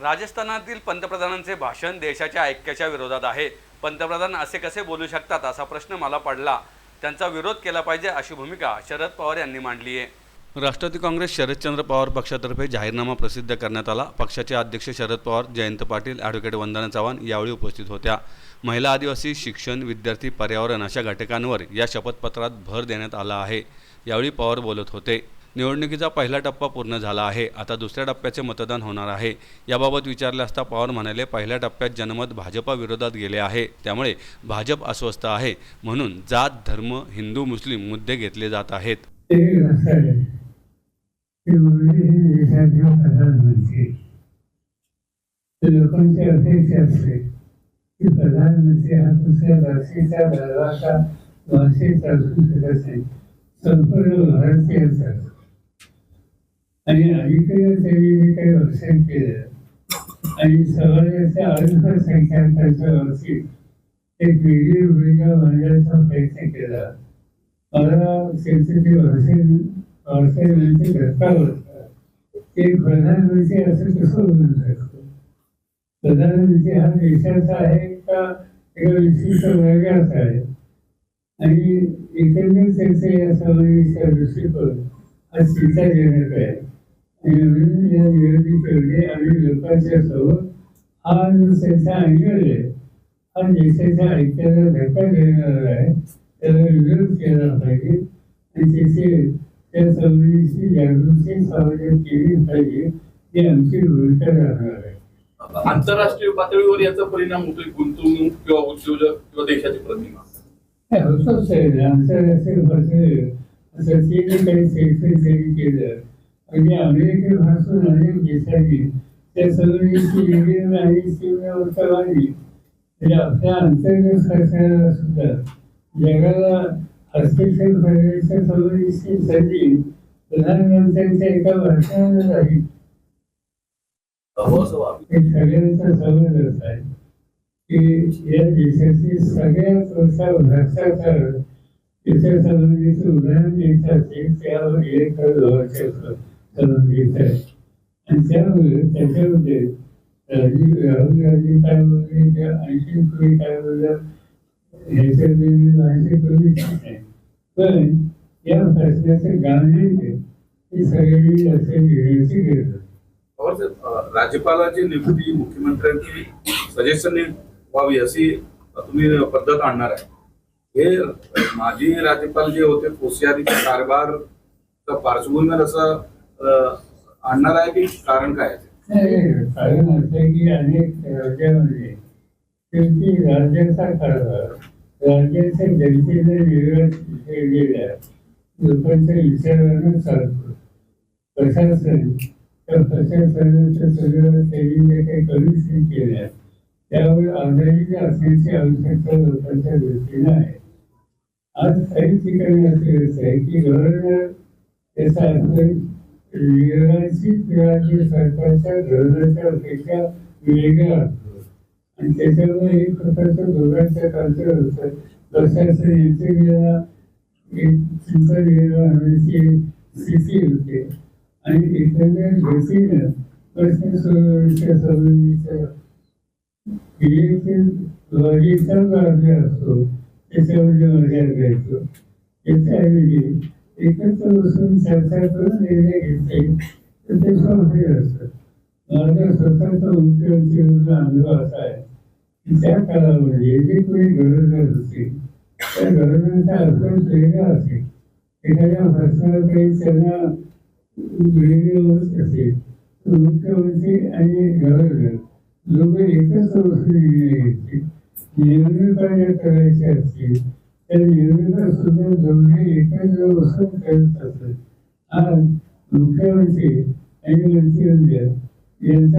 राजस्थानातील पंतप्रधानांचे भाषण देशाच्या ऐक्याच्या विरोधात आहे. पंतप्रधान असे कसे बोलू शकतात असा प्रश्न मला पडला. त्यांचा विरोध केला पाहिजे अशी भूमिका शरद पवार यांनी मांडली आहे. राष्ट्रवादी काँग्रेस शरदचंद्र पवार पक्षातर्फे जाहीरनामा प्रसिद्ध करण्यात आला. पक्षाचे अध्यक्ष शरद पवार जयंत पाटील ॲडव्होकेट वंदना चव्हाण यावेळी उपस्थित होत्या. महिला आदिवासी शिक्षण विद्यार्थी पर्यावरण अशा घटकांवर या शपथपत्रात भर देण्यात आला आहे. यावेळी पवार बोलत होते. निवडणुकीचा पहिला टप्पा पूर्ण झाला आहे. आता दुसऱ्या टप्प्याचे मतदान होणार आहे. याबाबत विचारले असता पवार म्हणाले पहिल्या टप्प्यात जनमत भाजपा विरोधात गेले आहे. त्यामुळे भाजप अस्वस्थ आहे. म्हणून जात धर्म हिंदू मुस्लिम मुद्दे घेतले जात आहेत. लोकांची अपेक्षा असते की प्रधानमंत्री हा दुसऱ्या संपूर्ण भारतीय असतात आणि अलीकडे त्यांनी जे काही वर्षण केलं? आणि समाजाच्या अल्पसंख्याकांच्या बाबतीत एक वेगळी भूमिका मांडण्याचा प्रयत्न केला. मला त्यांचे वर्षन म्हणजे घटका होता. ते प्रधानमंत्री असं कसं बोलू शकतो? प्रधानमंत्री हा देशाचा आहे का एका विशिष्ट वर्गाचा आहे? आणि एकंदर त्यांचा या समाजाच्या दृष्टिकोन हा चिंताजनक आहे. आणि म्हणून या निवडणुकीमध्ये आम्ही लोकांच्या समोर हा जो त्यांचा अंगल आहे हा देशाच्या ऐक्याला धक्का देणारा आहे त्याला विरोध केला पाहिजे आणि त्याचे त्या संबंधीची जागृती समाजात केली पाहिजे ही आमची भूमिका राहणार आहे आंतरराष्ट्रीय पातळीवर याचा परिणाम होतोय गुंतवणूक किंवा उद्योजक किंवा देशाची प्रतिमा. हे होतच आहे. आंतरराष्ट्रीय पातळीवर असं तिने काही सेल्फी त्यांनी केलं. म्हणजे अमेरिकेपासून अनेक देशांनी त्या संबंधीची वेगळी आणि तीव्र उत्तरवादी म्हणजे आपल्या अंतर्गत सरकारला सुद्धा जगाला हस्तक्षेप करण्याच्या संबंधीची संधी प्रधानमंत्र्यांच्या एका भाषणाला झाली हे सगळ्यांचा समज आहे. की या देशाची सगळ्यात मोठा भ्रष्टाचार त्याच्या संबंधीचं उदाहरण द्यायचं असेल त्यावर एक वर्षाचं संबंधित आहे आणि त्यामुळे त्याच्यामध्ये राहुल गांधी काय बोलले त्या ऐंशी कोटी काय ह्याच्यामध्ये पण या घेण्याची गरज राज्यपालाची नियुक्ती मुख्यमंत्र्यांची सजेशन व्हावी अशी तुम्ही पद्धत आणणार आहे. हे माजी राज्यपाल जे होते कोश्यारीचे कारभार पार्श्वभूमीवर असं आणणार आहे की कारण काय कारण असं की अनेक राज्यामध्ये म्हणजे शेवटी राज्याचा कारभार राज्याच्या जनतेने वेगळ्या केलेल्या लोकांच्या विचारानं चालतो प्रशासन त्या प्रशासनाचं सगळं त्यांनी जे काही कमिशन केल्या त्यावर आधारित असण्याची आवश्यकता लोकांच्या दृष्टीनं आहे. आज काही ठिकाणी असे आहे की गव्हर्नर त्याचा अर्थ निर्वाचित राज्य सरकारच्या धोरणाच्या अपेक्षा वेगळ्या असतो आणि त्याच्यामुळे एक प्रकारचं दोघांच्या कल्चर होतं प्रशासन यांचे गेला एक चिंता निर्माण होण्याची स्थिती होते. आणि एखाद्या गतीनं प्रश्न सोडवण्याच्या संबंधीच्या क्रियेतील लॉजिकचा मार्ग असतो त्याच्यावर मर्यादा घ्यायचो त्याच्याऐवजी एकत्र बसून चर्चा करून निर्णय घेते तर ते सोपे असतं माझा स्वतःचा मुख्यमंत्रीवरचा अनुभव असा आहे की त्या काळामध्ये जे कोणी गरज होते त्या गरजांचा अभ्यास वेगळा असेल एखाद्या प्रश्नाला काही त्यांना वेगळे असेल तर मुख्यमंत्री आणि गव्हर्नर लोक एकच बसून निर्णय घेतले. करायचे असतील. सुद्धा दोघे एकच बसून करत असत आज मुख्यमंत्री आणि मंत्रिमंडळ यांचा